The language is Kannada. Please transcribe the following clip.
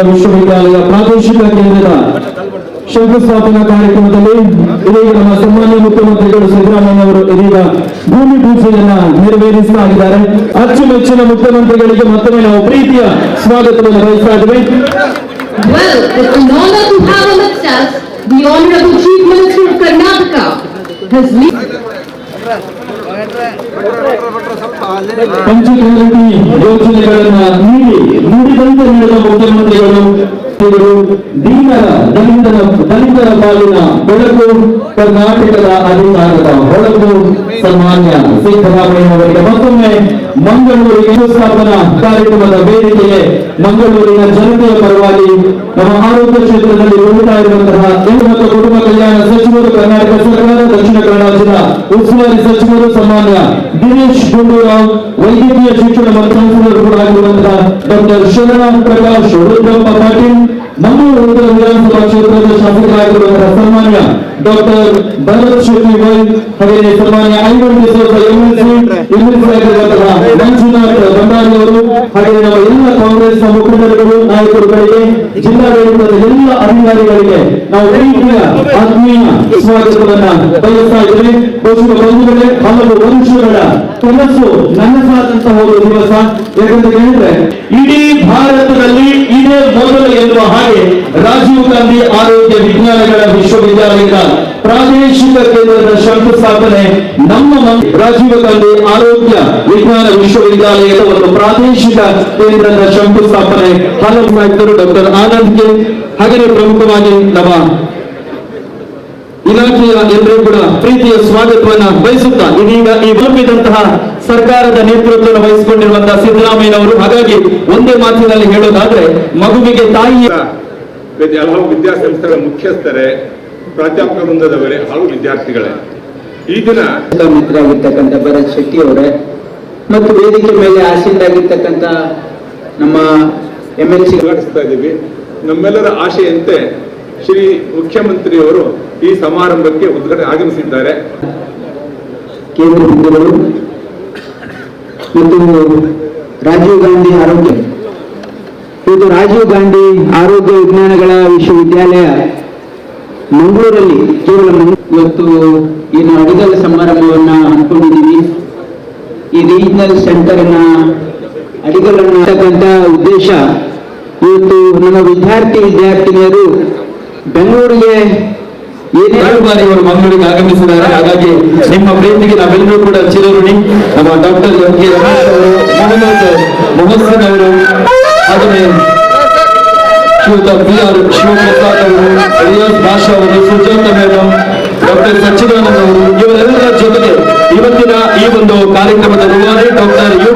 ಕನ್ನಡ ವಿಶ್ವವಿದ್ಯಾಲಯ ಪ್ರಾದೇಶಿಕ ಕೇಂದ್ರದ ಶಂಕುಸ್ಥಾಪನಾ ಕಾರ್ಯಕ್ರಮದಲ್ಲಿ ಇದೀಗ ನಮ್ಮ ಸನ್ಮಾನ್ಯ ಮುಖ್ಯಮಂತ್ರಿಗಳು ಸಿದ್ದರಾಮಯ್ಯ ಅವರು ಇದೀಗ ಭೂಮಿ ಪೂಜೆಯನ್ನ ನೆರವೇರಿಸ್ತಾ ಇದ್ದಾರೆ ಅಚ್ಚುಮೆಚ್ಚಿನ ಮುಖ್ಯಮಂತ್ರಿಗಳಿಗೆ ಮತ್ತೊಮ್ಮೆ ನಾವು ಪ್ರೀತಿಯ ಸ್ವಾಗತವನ್ನು ಬಯಸ್ತಾ ಇದ್ವಿ Well, it's an honor to have on itself the Honorable Chief Minister of Karnataka. His ಪಂಚಕಾಲಿಟಿ ಯೋಜನೆಗಳನ್ನ ನೀಡಿದ ಮುಖ್ಯಮಂತ್ರಿಗಳು ದೀನರ, ದಲಿತರ ದಲಿತರ ಪಾಲಿನ ಬೆಳಕು ಕರ್ನಾಟಕದ ಅಧಿಕಾರದ ಹೊಳಪು ಸನ್ಮಾನ್ಯ ಸಿದ್ದರಾಮಯ್ಯ ಅವರಿಗೆ ಮತ್ತೊಮ್ಮೆ ಮಂಗಳೂರಿಗೆ ಸ್ಥಾಪನಾ ಕಾರ್ಯಕ್ರಮದ ವೇದಿಕೆಗೆ ಮಂಗಳೂರಿನ ಜನತೆಯ ಪರವಾಗಿ ನಮ್ಮ ಆರೋಗ್ಯ ಕ್ಷೇತ್ರದಲ್ಲಿ ಉಳಿತಾ ಇರುವಂತಹ ಕುಟುಂಬ ಕಲ್ಯಾಣ ಸಚಿವರು ಕರ್ನಾಟಕ ಸರ್ಕಾರ ದಕ್ಷಿಣ ಕನ್ನಡ ಜಿಲ್ಲಾ ಉಸ್ತುವಾರಿ ಸಚಿವರು ಸನ್ಮಾನ್ಯ ದಿನೇಶ್ ಗುಂಡೂರಾವ್ ವೈದ್ಯಕೀಯ ಶಿಕ್ಷಣ ಮತ್ತು ಸಂಸದರು ಕೂಡ ಆಗಿರುವಂತಹ ಡಾಕ್ಟರ್ ಶರಣ ಪ್ರಕಾಶ್ ರುದ್ರಪ್ಪ ಪಾಟೀಲ್ ಮಂಗಳೂರು ಉತ್ತರ ವಿಧಾನಸಭಾ ಕ್ಷೇತ್ರದ ಶಾಸಕರಾಗಿರುವಂತಹ ಸನ್ಮಾನ್ಯ ಡಾಕ್ಟರ್ ಭರತ್ ಶೆಟ್ಟಿ ವೈ ಹಾಗೆಯೇ ಸನ್ಮಾನ್ಯ ಐವನ್ ಡಿಸೋಸ ಎಂಎಲ್ಸಿ ಎಂಎಲ್ಸಿ ಆಗಿರುವಂತಹ ಮಂಜುನಾಥ್ ಭಂಡಾರಿ ಅವರು ಹಾಗೆಯೇ ನಮ್ಮ ಎಲ್ಲ ಕಾಂಗ್ರೆಸ್ ಮುಖಂಡರುಗಳು ನಾಯಕರುಗಳಿಗೆ ಜಿಲ್ಲಾಡಳಿತದ ಎಲ್ಲ ಅಧಿಕಾರಿಗಳಿಗೆ ನಾವು ಪ್ರೀತಿಯ ಆತ್ಮೀಯ ಸ್ವಾಗತವನ್ನ ಬಯಸ್ತಾ ಇದ್ದೇವೆ ಬಹುಶಃ ಬಂಧುಗಳೇ ಹಲವು ವರ್ಷಗಳ ಕನಸು ನನಸಾದಂತಹ ಒಂದು ದಿವಸ. ಯಾಕಂತ ಹೇಳಿದ್ರೆ ಇಡೀ ಭಾರತದಲ್ಲಿ ಇದೇ ಮೊದಲು ಎನ್ನುವ ಹಾಗೆ ರಾಜೀವ್ ಗಾಂಧಿ ಆರೋಗ್ಯ ವಿಜ್ಞಾನಗಳ ವಿಶ್ವವಿದ್ಯಾಲಯದ ಪ್ರಾದೇಶಿಕ ಕೇಂದ್ರದ ಶಂಕುಸ್ಥಾಪನೆ ನಮ್ಮ ರಾಜೀವ ಗಾಂಧಿ ಆರೋಗ್ಯ ವಿಜ್ಞಾನ ವಿಶ್ವವಿದ್ಯಾಲಯದ ಒಂದು ಪ್ರಾದೇಶಿಕ ಕೇಂದ್ರದ ಶಂಕುಸ್ಥಾಪನೆ ಹಲವು ನಾಯಕರು ಡಾಕ್ಟರ್ ಆನಂದ್ ಕೆ. ಹಾಗೆ ಪ್ರಮುಖವಾಗಿ ನಮ್ಮ ಇಲಾಖೆಯ ಎಲ್ಲರೂ ಕೂಡ ಪ್ರೀತಿಯ ಸ್ವಾಗತವನ್ನ ಬಯಸುತ್ತಾ ಇದೀಗ ಈ ಬಲಪಿದಂತಹ ಸರ್ಕಾರದ ನೇತೃತ್ವವನ್ನು ವಹಿಸಿಕೊಂಡಿರುವಂತಹ ಸಿದ್ದರಾಮಯ್ಯನವರು. ಹಾಗಾಗಿ ಒಂದೇ ಮಾತಿನಲ್ಲಿ ಹೇಳೋದಾದ್ರೆ ಮಗುವಿಗೆ ತಾಯಿಯ ಹಲವು ವಿದ್ಯಾಸಂಸ್ಥೆಗಳ ಮುಖ್ಯಸ್ಥರೇ ಪ್ರಾಧ್ಯಾಪಕ ವೃಂದದವರೇ ಹಾಗೂ ವಿದ್ಯಾರ್ಥಿಗಳೇ. ಈ ದಿನ ಮಿತ್ರರಾಗಿರ್ತಕ್ಕಂಥ ಭರತ್ ಶೆಟ್ಟಿ ಅವರೇ ಮತ್ತು ವೇದಿಕೆ ಮೇಲೆ ಆಸೀನರಾಗಿರ್ತಕ್ಕಂಥ ನಮ್ಮ ಎಂ ಎಲ್ ಸಿ ಉದ್ಘಾಟಿಸ್ತಾ ಇದ್ದೀವಿ. ನಮ್ಮೆಲ್ಲರ ಆಶೆಯಂತೆ ಶ್ರೀ ಮುಖ್ಯಮಂತ್ರಿಯವರು ಈ ಸಮಾರಂಭಕ್ಕೆ ಉದ್ಘಾಟನೆ ಆಗಮಿಸಿದ್ದಾರೆ. ಕೇಂದ್ರ ಬಿಂದುಗಳು ಮತ್ತು ರಾಜೀವ್ ಗಾಂಧಿ ಆರೋಗ್ಯ. ಇದು ರಾಜೀವ್ ಗಾಂಧಿ ಆರೋಗ್ಯ ವಿಜ್ಞಾನಗಳ ವಿಶ್ವವಿದ್ಯಾಲಯ ಮಂಗಳೂರಲ್ಲಿ ಕೇವಲ ಇವತ್ತು ಏನು ಅಡಿಗಲ್ ಸಮಾರಂಭವನ್ನ ಹಮ್ಮಿಕೊಂಡಿದ್ದೀವಿ. ಈ ರೀಜನಲ್ ಸೆಂಟರ್ನ ಮಾಡತಕ್ಕಂತ ಉದ್ದೇಶ ಇವತ್ತು ನಮ್ಮ ವಿದ್ಯಾರ್ಥಿ ವಿದ್ಯಾರ್ಥಿನಿಯರು ಬೆಂಗಳೂರಿಗೆ ಎರಡು ಬಾರಿ ಅವರು ಮಂಗಳೂರಿಗೆ ಆಗಮಿಸಿದ್ದಾರೆ. ಹಾಗಾಗಿ ನಿಮ್ಮ ಪ್ರೀತಿಗೆ ನಾವೆಲ್ಲರೂ ಕೂಡ ಚಿರಋಣಿ ನಮ್ಮ ಡಾಕ್ಟರ್ ಎಂ ಮೊಹಸಿನ್ ಅವರು ಶ್ರೀಯುತ ಬಿ ಆರ್ ಅವರು ಭಾಷಾ ಅವರು, ಸುಜಾತ ಮೇಡಮ್ ಡಾಕ್ಟರ್ ಸಚ್ಚಿದಾನಂದ ಅವರು, ಇವರೆಲ್ಲರ ಇವತ್ತಿನ ಈ ಒಂದು ಕಾರ್ಯಕ್ರಮದ ರೂವಾರಿ ಡಾಕ್ಟರ್ ಯು